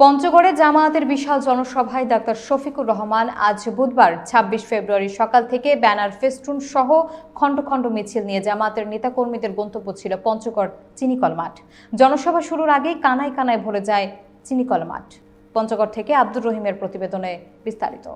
পঞ্চগড়ে জামায়াতের বিশাল জনসভায় ডাক্তার শফিকুর রহমান আজ বুধবার ২৬ ফেব্রুয়ারি সকাল থেকে ব্যানার ফেস্টুন সহ খণ্ড খণ্ড মিছিল নিয়ে জামায়াতের নেতাকর্মীদের গন্তব্য ছিল পঞ্চগড় চিনিকল মাঠ। জনসভা শুরুর আগেই কানায় কানায় ভরে যায় চিনিকল মাঠ। পঞ্চগড় থেকে আব্দুর রহিমের প্রতিবেদনে বিস্তারিত।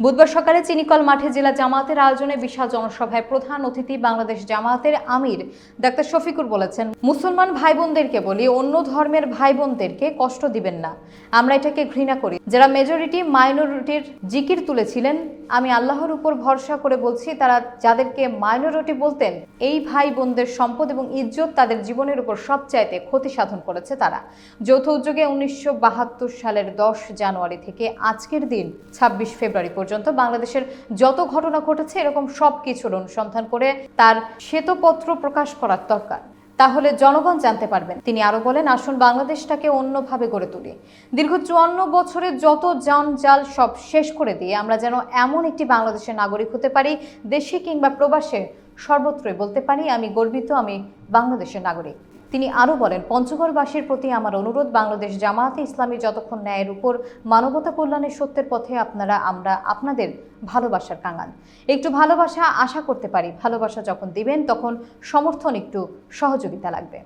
বুধবার সকালে চিনিকল মাঠে জেলা জামাতের আয়োজনে বিশাল জনসভায় প্রধান অতিথি বাংলাদেশ জামাতের আমির ডাক্তার শফিকুর বলেছেন, মুসলমান ভাই বোনদেরকে বলি, অন্য ধর্মের ভাই বোনদেরকে কষ্ট দিবেন না। আমরা এটাকে ঘৃণা করি। যারা মেজরিটি মাইনরিটির জিকির তুলেছিলেন আমি আল্লাহর উপর ভরসা করে বলছি, তারা যাদেরকে মাইনরিটি বলতেন, এই ভাই বোনদের সম্পদ এবং ইজ্জত তাদের জীবনের উপর সবচাইতে ক্ষতি সাধন করেছে তারা। যৌথ উদ্যোগে উনিশশো বাহাত্তর সালের দশ জানুয়ারি থেকে আজকের দিন, ছাব্বিশ ফেব্রুয়ারি পর্যন্ত বাংলাদেশের যত ঘটনা ঘটেছে, এরকম সব কিছুর অনুসন্ধান করে তার শ্বেতপত্র প্রকাশ করার দরকার। তাহলে জনগণ জানতে পারবেন। তিনি আরও বলেন, আসুন বাংলাদেশটাকে অন্যভাবে গড়ে তুলি। দীর্ঘ চুয়ান্ন বছরে যত জঞ্জাল সব শেষ করে দিয়ে আমরা যেন এমন একটি বাংলাদেশের নাগরিক হতে পারি, দেশে কিংবা প্রবাসে সর্বত্রই বলতে পারি, আমি গর্বিত, আমি বাংলাদেশের নাগরিক। তিনি আরও বলেন, পঞ্চগড়বাসীর প্রতি আমার অনুরোধ, বাংলাদেশ জামায়াতে ইসলামী যতক্ষণ ন্যায়ের উপর মানবতা কল্যাণের সত্যের পথে আপনারা, আমরা আপনাদের ভালোবাসার কাঙাল। একটু ভালোবাসা আশা করতে পারি, ভালোবাসা যখন দিবেন তখন সমর্থন একটু সহযোগিতা লাগবে।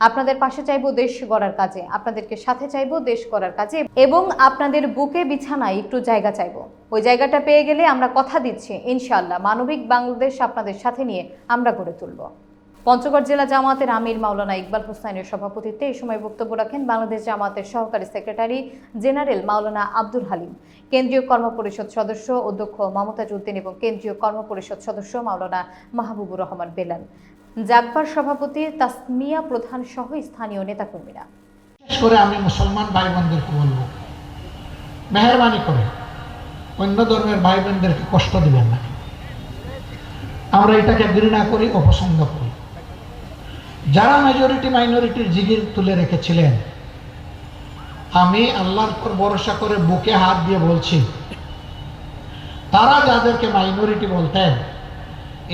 আপনাদের পাশে চাইব দেশ গড়ার কাজে, আপনাদেরকে সাথে চাইব দেশ গড়ার কাজে, এবং আপনাদের বুকে বিছানায় একটু জায়গা চাইব। ওই জায়গাটা পেয়ে গেলে আমরা কথা দিচ্ছি, ইনশাআল্লাহ, মানবিক বাংলাদেশ আপনাদের সাথে নিয়ে আমরা গড়ে তুলব। পঞ্চগড় জেলা জামাতের আমির মাওলানা ইকবাল হোসাইনের সভাপতিত্বে এই সময় বক্তব্য রাখেন বাংলাদেশ জামাতের সহকারী সেক্রেটারি জেনারেল মাওলানা আব্দুল হালিম, কেন্দ্রীয় কর্মপরিষদ সদস্য অধ্যক্ষ মমতাজ উদ্দিন এবং কেন্দ্রীয় কর্মপরিষদ সদস্য মাওলানা মাহবুবুর রহমান বেলাল। জাগবার সভাপতি তাসমিয়া প্রধান সহ স্থানীয় নেতাকর্মীরা। করে আমি মুসলমান ভাই বোনদেরকে বলব? মেহরবানি করে। অন্য ধর্মের ভাই বোনদেরকে কষ্ট দিবেন না। আমরা এটাকে ঘৃণা করি, অপছন্দ করি। যারা মেজরিটি মাইনরিটির জিগির তুলে রেখেছিলেন, আমি আল্লাহর পর ভরসা করে বুকে হাত দিয়ে বলছি, তারা যাদেরকে মাইনরিটি বলতেন,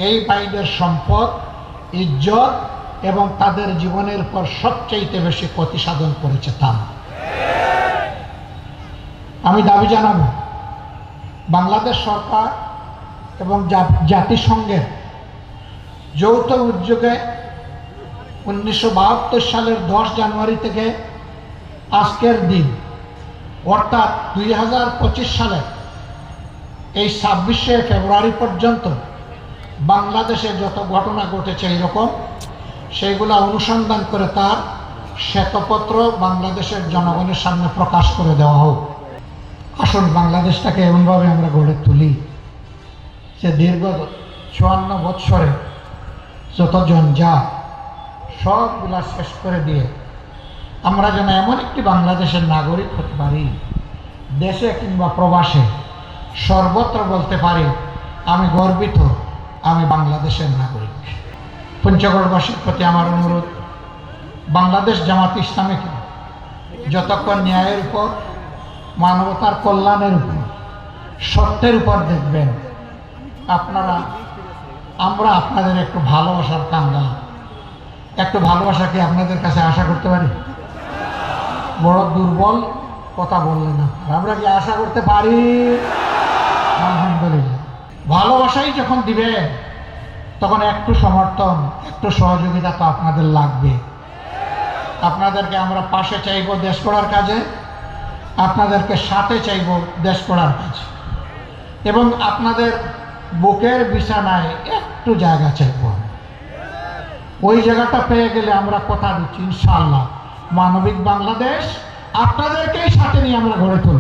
এই ভাইদের সম্পদ, ইজ্জত এবং তাদের জীবনের পর সবচাইতে বেশি ক্ষতি সাধন করেছে তারা। আমি দাবি জানাব, বাংলাদেশ সরকার এবং জাতিসংঘের যৌথ উদ্যোগে উনিশশো বাহাত্তর সালের দশ জানুয়ারি থেকে আজকের দিন, অর্থাৎ দুই সালের এই ছাব্বিশে ফেব্রুয়ারি পর্যন্ত বাংলাদেশে যত ঘটনা ঘটেছে এরকম সেইগুলো অনুসন্ধান করে তার শ্বেতপত্র বাংলাদেশের জনগণের সামনে প্রকাশ করে দেওয়া হোক। আসুন বাংলাদেশটাকে এমনভাবে আমরা গড়ে তুলি যে দীর্ঘ চুয়ান্ন বৎসরে যতজন যা সবগুলা শেষ করে দিয়ে আমরা যেন এমন একটি বাংলাদেশের নাগরিক হতে পারি, দেশে কিংবা প্রবাসে, সর্বত্র বলতে পারি, আমি গর্বিত, আমি বাংলাদেশের নাগরিক। পঞ্চগড়বাসীর প্রতি আমার অনুরোধ, বাংলাদেশ জামাত ইসলামীকে যতক্ষণ ন্যায়ের উপর, মানবতার কল্যাণের উপর, সত্যের উপর দেখবেন, আপনারা, আমরা আপনাদের একটু ভালোবাসার কাঙ্গা। একটু ভালোবাসা কি আপনাদের কাছে আশা করতে পারি? বড় দুর্বল কথা বললেন না। আমরা কি আশা করতে পারি? আলহামদুলিল্লাহ। ভালোবাসাই যখন দিবেন তখন একটু সমর্থন, একটু সহযোগিতা তো আপনাদের লাগবে। আপনাদেরকে আমরা পাশে চাইব দেশ করার কাজে, আপনাদেরকে সাথে চাইব দেশ করার কাজে। এবং আপনাদের বুকের বিছানায় একটু জায়গা চাইব ওই জায়গাটা পেয়ে গেলে আমরা কথা দিচ্ছি ইনশাল্লাহ মানবিক বাংলাদেশ, আপনাদেরকেই সাথে নিয়ে আমরা গড়ে তুলব।